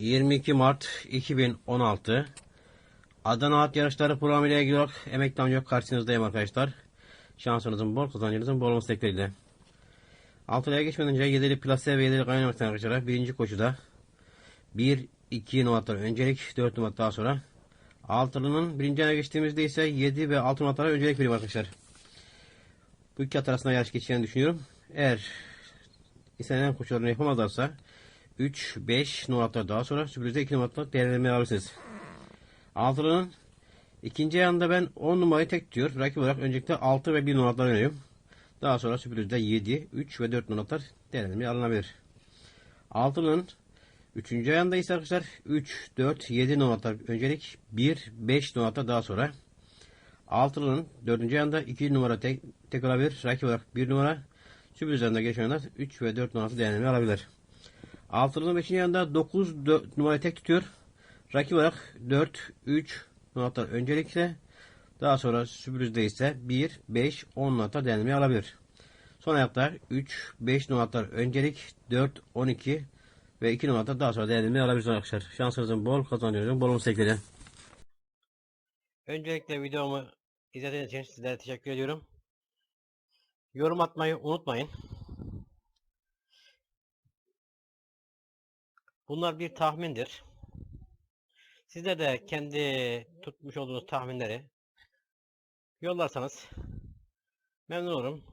22 Mart 2016 Adana At Yarışları programı ile ilgili olarak emekli amca karşınızdayım arkadaşlar. Şansınızın bol kazancınızın bol olması dileğiyle. Altılıya geçmeden önce 7'li plase ve 7'li kaynamak isteyen arkadaşlar birinci koşuda 1, 2 numaralar öncelik 4 numara daha sonra Altılının birinci ayına geçtiğimizde ise 7 ve 6 numaralara öncelik veriyorum arkadaşlar. Bu iki at arasında yarış geçeceğini düşünüyorum. Eğer istenilen koşularını yapamazlarsa 3, 5 numaralar daha sonra sürprizde 2 numaralar değerlendirmeye alabilirsiniz. Altılının ikinci ayağında ben 10 numarayı tek tutuyor. Rakip olarak öncelikle 6 ve 1 numaralar öneriyorum. Daha sonra sürprizde 7, 3 ve 4 numaralar değerlendirmeye alınabilir. Altılının Üçüncü ayağında ise arkadaşlar 3, 4, 7 numaralar öncelik 1, 5 numaralar daha sonra. Altılının dördüncü ayağında 2 numara tek, tek olabilir. Rakip olarak 1 numara. Sürpriz ayağında geçenler 3 ve 4 numaralı değerlendirme alabilir. Altılının 5. ayağında 9 4 numarayı tek tutuyor. Rakip olarak 4, 3 numaralar öncelikle daha sonra sürprizde ise 1, 5, 10 numaralar değerlendirme alabilir. Son ayakta 3, 5 numaralar öncelik 4, 12 ve 2 numaralar daha sonra değerlendirme alabilirsiniz arkadaşlar. Şansınızın bol kazanıyorsunuz. Bol olsun sevgiler. Öncelikle videomu izlediğiniz için sizlere teşekkür ediyorum. Yorum atmayı unutmayın. Bunlar bir tahmindir. Sizler de kendi tutmuş olduğunuz tahminleri yollarsanız memnun olurum.